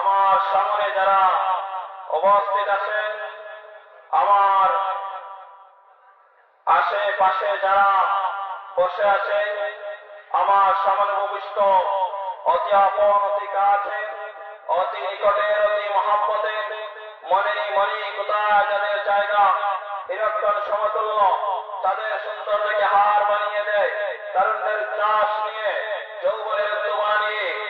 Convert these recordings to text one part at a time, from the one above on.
আমার সামনে যারা উপস্থিত আছেন, আমার আশেপাশে যারা বসে আছেন, আমার সামনে ভবিষ্যৎ অতি আপন, অতি কাছে অতি নিকটের, অতি মহাব্বতের, মনে মনে কোথায় যাদের জায়গা হিরক্ষণ সমতুল্য, তাদের সুন্দর থেকে হার বানিয়ে দেয়, তারুণ্যের চাষ নিয়ে যৌবনের দোয়া নিয়ে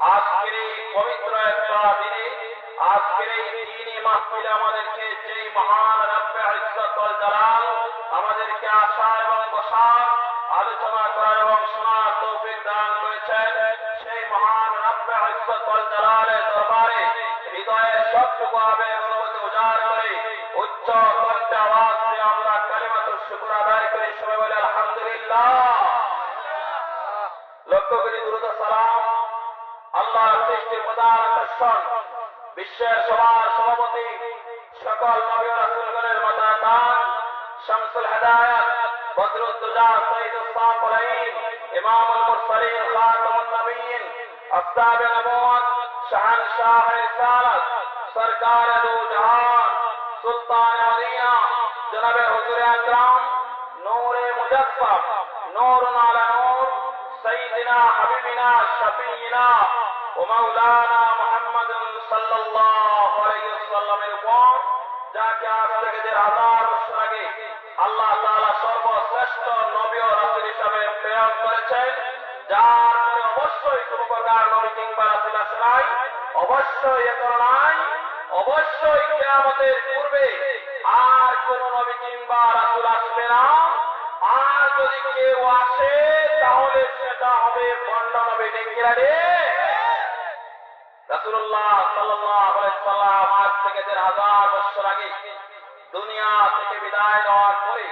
আজকের এই পবিত্র একটা দিনে, আজকের এই দিনই মাহফিলে আমাদেরকে যেই মহান রব্বে ইজ্জতুল জালাল আমাদেরকে আশা এবং বসার, আলোচনা করার এবং শোনার তৌফিক দান করেছেন, সেই মহান রব্বে ইজ্জতুল জালালের দরবারে হৃদয়ের সবটুকু আবেগ, অনুভূতি উজাড় করে উচ্চ কণ্ঠে আওয়াজ দিয়ে আমরা কালিমাতুর শুকর আদায় করি। সবাই বলে আলহামদুলিল্লাহ। লক্ষ্য করি, দ্রুত সালাম। আল্লাহর সৃষ্টির প্রধান আকর্ষণ বিশ্বের সবার সভাপতি সকল নবী রাসূলগণের মাতা তান শামসুল হেদায়াত বদরুদ্দোজা সঈদুস সাফলাইন ইমামুল মুরসালিন, খাতামুন নবীন আফতাব নবুয়ত শাহনশাহ রিসালাত, সরকার দো জাহান, সুলতান মদিনা, জনাবে হুজুর আকরাম, নূরে মুজাসসাম নূরুন আলা নূর سيدنا حبيبنا شفينا ومولانا محمد صلى الله عليه وسلم এর উপর যাকে আজ থেকে দেড় হাজার বছর আগে আল্লাহ তাআলা সর্বশ্রেষ্ঠ নবী ও রাসূল হিসাবে প্রেরণ করেছেন যার পরে অবশ্যই কোন প্রকার নবী কিংবা রাসূল আসে নাই অবশ্যই এ নাই অবশ্যই কিয়ামতের পূর্বে আর কোন নবী কিংবা রাসূল আসবে না আর যদি কেউ আসে, তাহলে সেটা হবে ভণ্ড নবী ডেকিরা রে? রাসূলুল্লাহ সাল্লাল্লাহু আলাইহি সাল্লাম আজ থেকে দেড় হাজার বছর আগে দুনিয়া থেকে বিদায় নেওয়ার পরে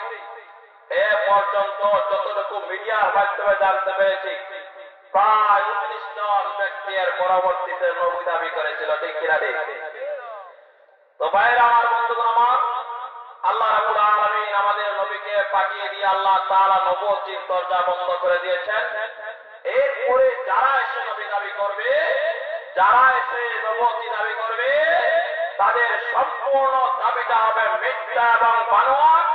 এ পর্যন্ত যতটুকু পরবর্তীতে দাবি করেছিল, ঠিক কিনা তো ভাইয়ের, আমার বন্ধুগণ, আমার আল্লাহ রাব্বুল আলামিন আমাদের নবীকে পাঠিয়ে দিয়ে আল্লাহ তাআলা নবুয়তির দরজা বন্ধ করে দিয়েছেন। এরপরে যারা এসে নবী দাবি করবে, যারা এসে নবুয়তি দাবি করবে, তাদের সম্পূর্ণ দাবিটা হবে মিথ্যা এবং বানোয়াট।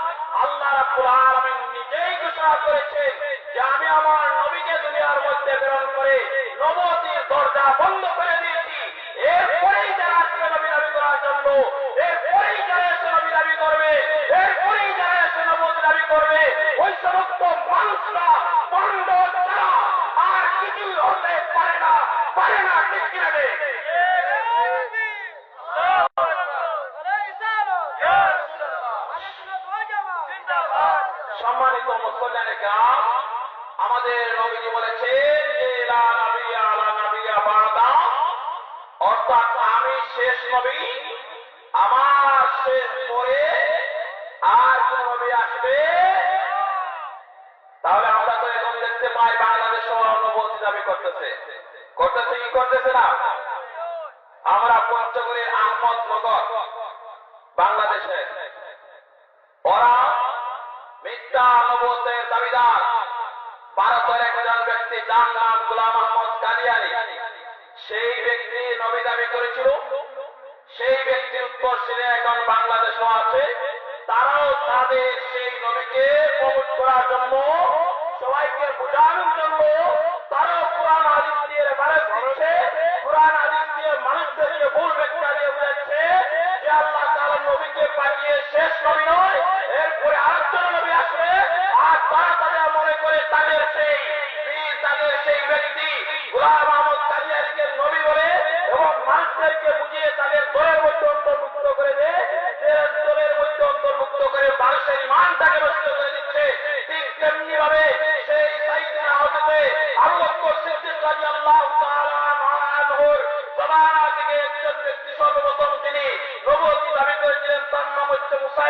আল্লাহ রাব্বুল আলামিন নিজেই ঘোষণা করেছেন যে আমি আমার নবীকে দুনিয়ার মধ্যে প্রেরণ করে নবুয়তির দরজা বন্ধ করে দিয়েছি। এরপরেই যারা আসবে নবী দাবি করার জন্য এরপরেই যারা এসে নবী দাবি করবে এরপরেই যারা এসে নবুয়তি দাবি করবে ওই সমস্ত মানুষরা আর কিছুই হতে পারে না পারে না সম্মানিত গ্রাম আমাদের নাবিয়া বাদা অর্থাৎ আমি শেষ নবী, আমার শেষ পরে আর কোন নবী আসবে দাবি করতেছে। করতেছে কি করতেছে না? আমরা পঞ্চগড়ের আহমদ বাংলাদেশে। ওরা মিথ্যা নবতের দাবিদার। ভারতের একজন ব্যক্তি যার নাম গোলাম আহমদ কাদিয়ানি সেই ব্যক্তি নবী দাবি করেছিল। সেই ব্যক্তির উত্তর সিনে এখন বাংলাদেশও আছে। তারাও তাদের সেই নবীকে প্রমোট করার জন্য সবাইকে বোঝানোর জন্য তারাও কোরআন হাদিস দিয়ে রেফারেন্স দিচ্ছে কোরআন হাদিস দিয়ে মানুষদেরকে ভুল ব্যাখ্যা দিয়ে বুঝাচ্ছে যে আল্লাহ তাআলা নবীকে পাঠিয়ে শেষ নবী নয় এরপরে আরেকজন নবী আসবে আর তারা করে মানুষের ইমানটাকে নষ্ট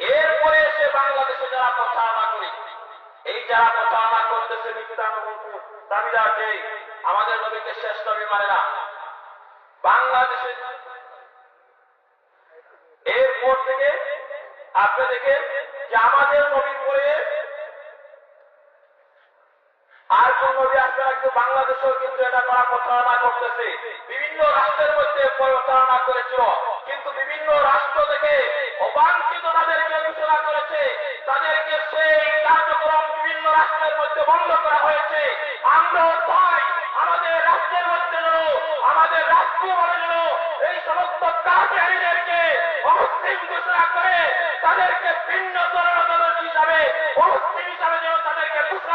এরপরে এসে বাংলাদেশে যারা প্রচারণা করি, এই যারা প্রচারণা করতেছে দাবিদার যে আমাদের নবীকে শেষ নবী মানে না। বাংলাদেশে এরপর থেকে আপনি দেখেন যে আমাদের নবীর পরে আর কোন নবী আসবে না, কিন্তু বাংলাদেশেও কিন্তু এটা করা প্রচারণা করতেছে। বিভিন্ন রাষ্ট্রের মধ্যে প্রচারণা করেছিল। কিন্তু বিভিন্ন রাষ্ট্র থেকে অবাঞ্ছিত তাদেরকে ঘোষণা করেছে। তাদেরকে সেই কার্যক্রম বিভিন্ন রাষ্ট্রের মধ্যে বন্ধ করা হয়েছে। আমরাও চাই আমাদের রাষ্ট্রের মধ্যে যেন, আমাদের রাষ্ট্রীয় ভাবে যেন এই সমস্ত কাজেরকে অমুসলিম ঘোষণা করে, তাদেরকে ভিন্ন ধরনের হিসাবে অমুসলিম হিসাবে যেন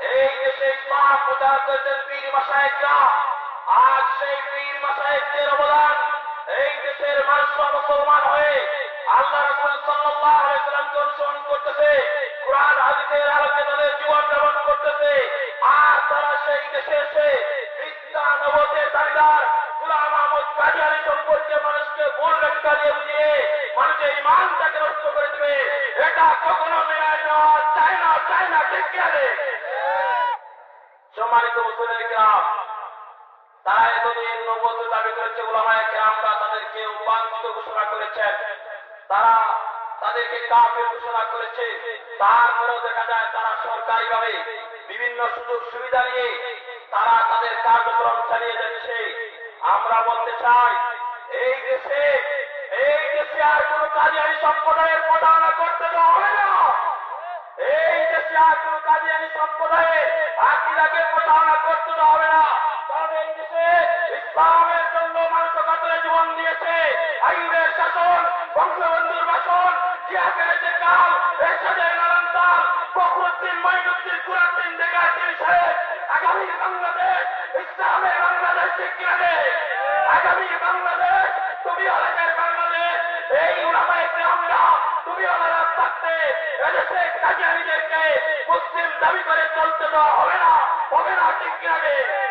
এই মাসায়েকরা আজ সেই পীর মাসায়েকদের অবদান, এই দেশের মানুষরা মুসলমান হয়ে আল্লাহ রাসূল অনুসরণ করতেছে, কোরআন, হাদিসের আলোকে তাদের জীবন যাপন করতেছে, আর তারা সেই দেশে এসে সম্পর্কে মানুষকে ভুল ব্যাখ্যা দিয়ে বুঝিয়ে মানুষের ইমানটাকে নষ্ট করে দেবে এটা কখনো মেনে নেওয়া চায় না চায় না, ঠিক? সম্মানিত মুসলিম গ্রাম তারা এতদিন নবত দাবি করেছে ওলামায় গ্রামরা তাদেরকে উপাঙ্কিত ঘোষণা করেছেন তারা তাদেরকে কাফের ঘোষণা করেছে। তারপরেও দেখা যায় তারা সরকারিভাবে বিভিন্ন সুযোগ সুবিধা নিয়ে তারা তাদের কার্যক্রম চালিয়ে যাচ্ছে। আমরা বলতে চাই, এই দেশে এই দেশে আর কোন কাজিয়ানি সম্প্রদায়ের প্রতারণা করতে তো হবে না। এই দেশে আর কোন কাজিয়ানি সম্প্রদায়ে আকিদাকে প্রতারণা করতে হবে না। কারণ এই দেশে ইসলামের জন্য মানুষ কাতরে জীবন দিয়েছে। আইনের শাসন বঙ্গবন্ধুর ভাষণ জিয়াকের যে কাল, এরশাদের নানান তাল, ফখরুদ্দিন মাইনুদ্দিন কুরাদ্দিন দেগাদ্দিন সাহেব আগামী বাংলাদেশ তুমি অনেকের বাংলাদেশ এই উলামায়ে আমরা তুমি আমার থাকতে এদেশে কাজিয়ানিদেরকে মুসলিম দাবি করে চলতে দেওয়া হবে না হবে না ঠিক রে?